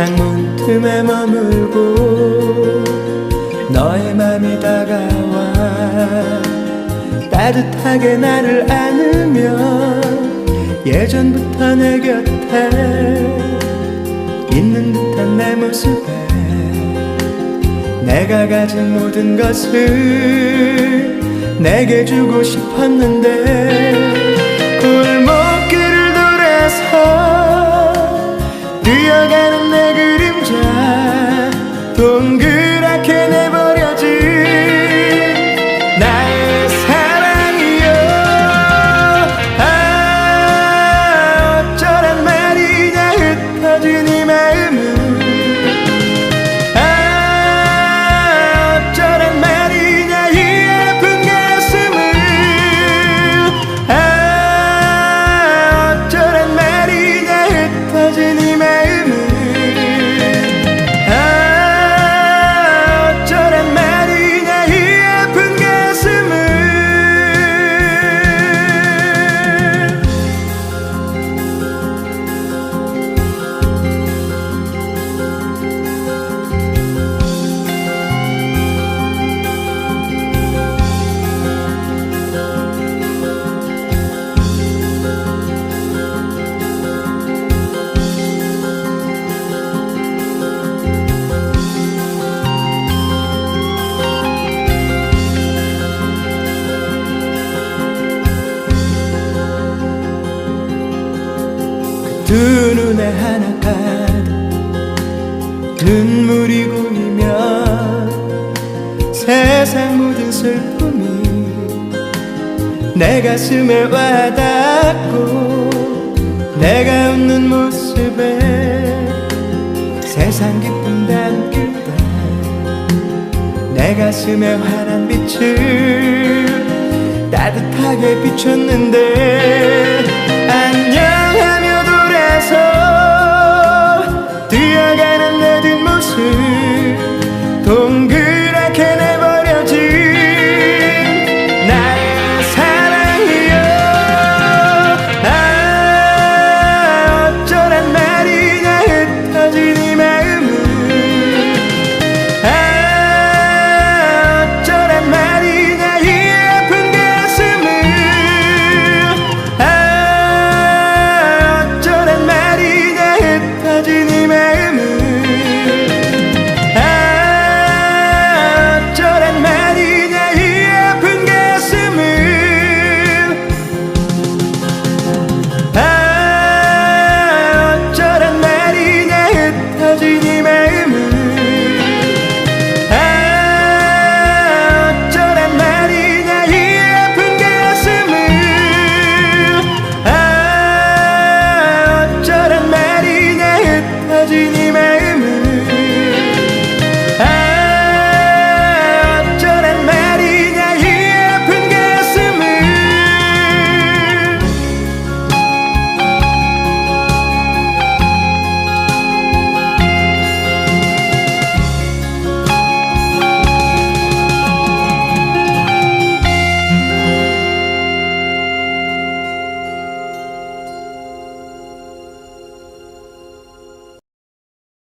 창문 틈에 머물고 너의 맘이 다가와 따뜻하게 나를 안으며 예전부터 내 곁에 있는 듯한 내 모습에 내가 가진 모든 것을 내게 주고 싶었는데 等雨。 두 눈에 하나 가득 눈물이 고이면 세상 모든 슬픔이 내 가슴에 와닿고 내가 웃는 모습에 세상 기쁨 담길 때내 가슴에 환한 빛을 따뜻하게 비췄는데